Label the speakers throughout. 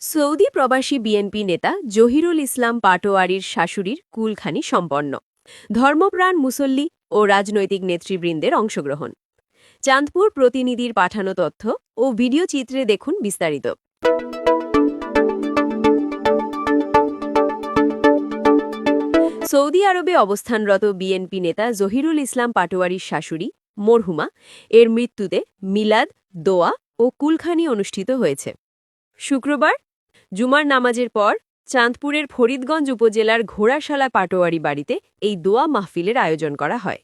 Speaker 1: Saudi প্রবাসী BNP নেতা জহিরুল ইসলাম পাটোয়ারির শাশুড়ির কুলখানি সম্পন্ন। ধর্মপ্রাণ মুসল্লি ও রাজনৈতিক নেতৃবৃন্দের অংশগ্রহণ। চাঁদপুর প্রতিনিধির পাঠানো তথ্য ও ভিডিও চিত্রে দেখুন বিস্তারিত। সৌদি আরবে অবস্থানরত বিএনপি নেতা জহিরুল ইসলাম পাটোয়ারির শাশুড়ি মরহুমা এর মৃত্যুতে মিলাদ, দোয়া ও কুলখানি অনুষ্ঠিত হয়েছে। শুক্রবার জুমার নামাজের পর চাঁদপুরের ফরিদগঞ্জ উপজেলার ঘোড়াশালা পাটোয়ারি বাড়িতে এই দোয়া মাহফিলের আয়োজন করা হয়।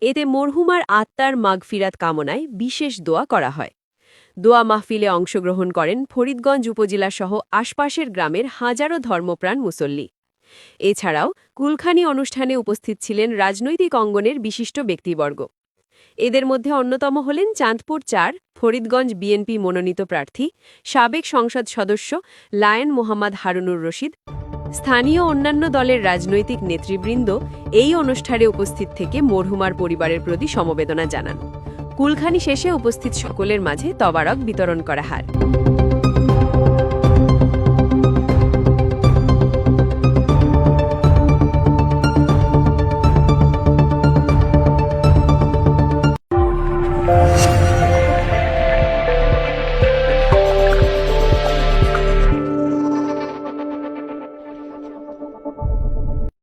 Speaker 1: এতে মরহুমার আত্মার মাগফিরাত কামনায় বিশেষ দোয়া করা হয়। দোয়া মাহফিলে অংশগ্রহণ করেন ফরিদগঞ্জ উপজেলাসহ আশপাশের গ্রামের হাজারো ধর্মপ্রাণ মুসল্লি। এছাড়াও কুলখানি অনুষ্ঠানে উপস্থিত ছিলেন রাজনৈতিক অঙ্গনের বিশিষ্ট ব্যক্তিবর্গ। এদের মধ্যে অন্যতম হলেন চাঁদপুর চার, ফরিদগঞ্জ বিএনপি মনোনীত প্রার্থী, সাবেক সংসদ সদস্য লায়ন মোহাম্মদ হারুনুর রশিদ, স্থানীয় অন্যান্য দলের রাজনৈতিক নেতৃবৃন্দ এই অনুষ্ঠানে উপস্থিত থেকে মরহুমার পরিবারের প্রতি সমবেদনা জানান। কুলখানি শেষে উপস্থিত সকলের মাঝে তবারক বিতরণ করা হয়।